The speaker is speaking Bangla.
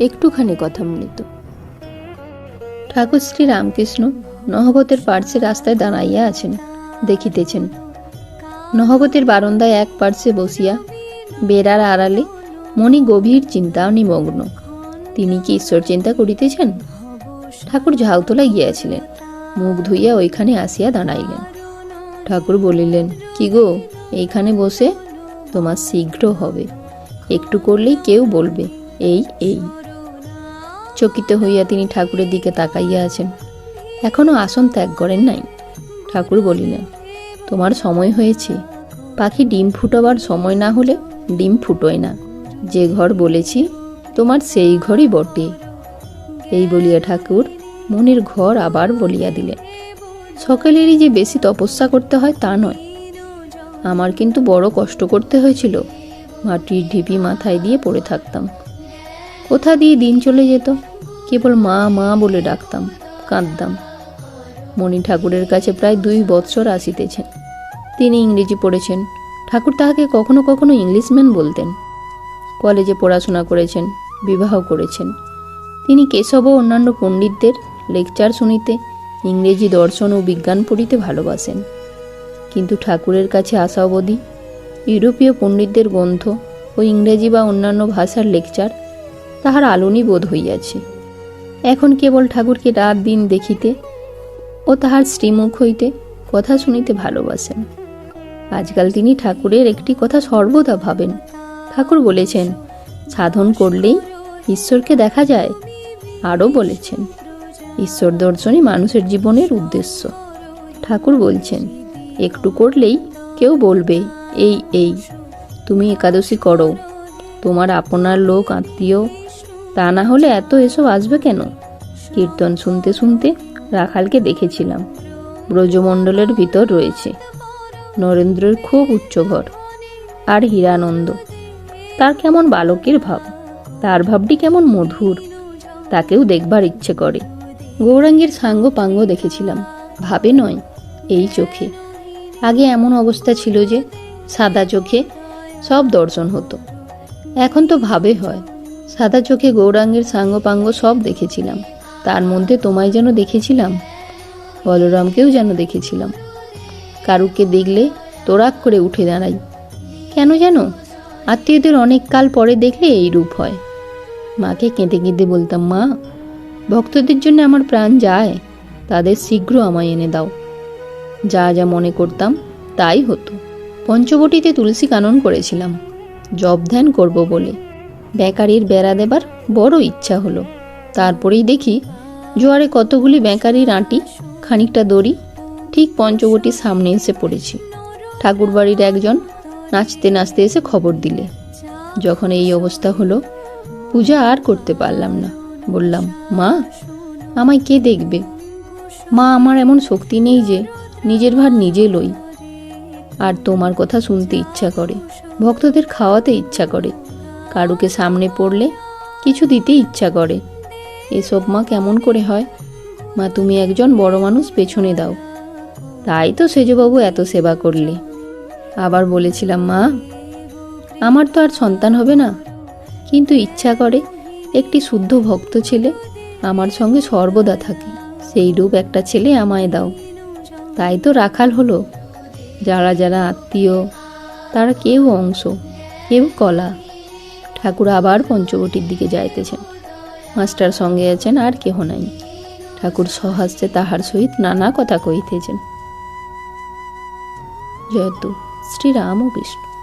একটুখানি কথা মৃত ঠাকুর শ্রী রামকৃষ্ণ নহবতের পার্শ্বে রাস্তায় দাঁড়াইয়া আছেন, দেখিতেছেন। নহবতের বারান্দায় এক পার্শ্বে বসিয়া বেড়ার আড়ালে মনি গভীর চিন্তা নিমগ্ন। তিনি কি ঈশ্বর চিন্তা করিতেছেন? ঠাকুর ঝাউতলা গিয়াছিলেন, মুখ ধুইয়া ওইখানে আসিয়া দাঁড়াইলেন। ঠাকুর বলিলেন, কি গো, এইখানে বসে তোমার শীঘ্র হবে। একটু করলেই কেউ বলবে, এই এই। চকিত হইয়া তিনি ঠাকুরের দিকে তাকাইয়া আছেন। এখনও আসন ত্যাগ করেন নাই। ঠাকুর বলিলেন, তোমার সময় হয়েছে। পাখি ডিম ফুটাবার সময় না হলে ডিম ফুটোয় না। যে ঘর বলেছি, তোমার সেই ঘরই বটে। এই বলিয়া ঠাকুর মনের ঘর আবার বলিয়া দিলেন, সকালেরই যে বেশি তপস্যা করতে হয় তা নয়। আমার কিন্তু বড় কষ্ট করতে হয়েছিল। মাটির ঢিপি মাথায় দিয়ে পড়ে থাকতাম। কোথা দিয়ে দিন চলে যেত? কেবল মা মা বলে ডাকতাম, কাঁদতাম। মণি ঠাকুরের কাছে প্রায় দুই বৎসর আসিতেছেন। তিনি ইংরেজি পড়েছেন। ঠাকুর তাহাকে কখনো কখনো ইংলিশম্যান বলতেন। কলেজে পড়াশোনা করেছেন, বিবাহ করেছেন। তিনি কেশব ও অন্যান্য পণ্ডিতদের লেকচার শুনিতে, ইংরেজি দর্শন ও বিজ্ঞান পড়িতে ভালোবাসেন। কিন্তু ঠাকুরের কাছে আসা অবধি ইউরোপীয় পণ্ডিতদের গ্রন্থ ও ইংরেজি বা অন্যান্য ভাষার লেকচার তাহার আলোনি বোধ হইয়াছে। এখন কেবল ঠাকুরকে রাত দিন দেখিতে ও তাহার শ্রীমুখ হইতে কথা শুনিতে ভালোবাসেন। আজকাল তিনি ঠাকুরের একটি কথা সর্বদা ভাবেন। ঠাকুর বলেছেন, সাধন করলেই ঈশ্বরকে দেখা যায়। আরও বলেছেন, ঈশ্বর দর্শনই মানুষের জীবনের উদ্দেশ্য। ঠাকুর বলছেন, একটু করলেই কেউ বলবে, এই এই, তুমি একাদশী করো। তোমার আপনার লোক, আত্মীয় তা না হলে এত এসব আসবে কেন? কীর্তন শুনতে শুনতে রাখালকে দেখেছিলাম। ব্রজমণ্ডলের ভিতর রয়েছে। নরেন্দ্রের খুব উচ্চ ঘর আর হীরানন্দ। তার কেমন বালকের ভাব, তার ভাবটি কেমন মধুর, তাকেও দেখবার ইচ্ছে করে। গৌরাঙ্গের সাঙ্গ পাঙ্গ দেখেছিলাম। ভাবে নয়, এই চোখে। আগে এমন অবস্থা ছিল যে সাদা চোখে সব দর্শন হতো। এখন তো ভাবে হয়। সাদা চোখে গৌরাঙ্গের সাঙ্গপাঙ্গ সব দেখেছিলাম। তার মধ্যে তোমায় যেন দেখেছিলাম। বলরামকেও যেন দেখেছিলাম। কারুকে দেখলে তোরাক করে উঠে দাঁড়াই। কেন যেন আত্মীয়দের অনেক কাল পরে দেখলে এই রূপ হয়। মাকে কেঁদে কেঁদে বলতাম, মা, ভক্তদের জন্য আমার প্রাণ যায়। তাদের শীঘ্র আমায় এনে দাও। যা যা মনে করতাম, তাই হতো। পঞ্চবটিতে তুলসী কানন করেছিলাম। জব ধ্যান করব বলে। বেকারির বেড়া দেবার বড় ইচ্ছা হলো। তারপরেই দেখি জোয়ারে কতগুলি বেকারির আঁটি, খানিকটা দড়ি, ঠিক পঞ্চবটির সামনে এসে পড়েছি। ঠাকুরবাড়ির একজন নাচতে নাচতে এসে খবর দিলে। যখন এই অবস্থা হলো, পূজা আর করতে পারলাম না। বললাম, মা, আমায় কে দেখবে? মা আমার এমন শক্তি নেই যে নিজের ভার নিজে লই। আর তোমার কথা শুনতে ইচ্ছা করে, ভক্তদের খাওয়াতে ইচ্ছা করে। কারুকে সামনে পড়লে কিছু দিতে ইচ্ছা করে। এসব মা কেমন করে হয়? মা, তুমি একজন বড় মানুষ, পেছনে দাও। তাই তো সেজবাবু এত সেবা করলে। আবার বলেছিলাম, মা, আমার তো আর সন্তান হবে না। কিন্তু ইচ্ছা করে, একটি শুদ্ধ ভক্ত ছেলে আমার সঙ্গে সর্বদা থাকে। সেই রূপ একটা ছেলে আমায় দাও। তাই তো রাখাল হলো। যারা যারা আত্মীয়, তারা কেউ অংশ, কেউ কলা। ঠাকুর আবার পঞ্চবটির দিকে যাইতেছেন। মাস্টার সঙ্গে আছেন আর কেহ নাই। ঠাকুর সহাস্যে তাহার সহিত নানা কথা কহিতেছেন। ও বিষ্ণু।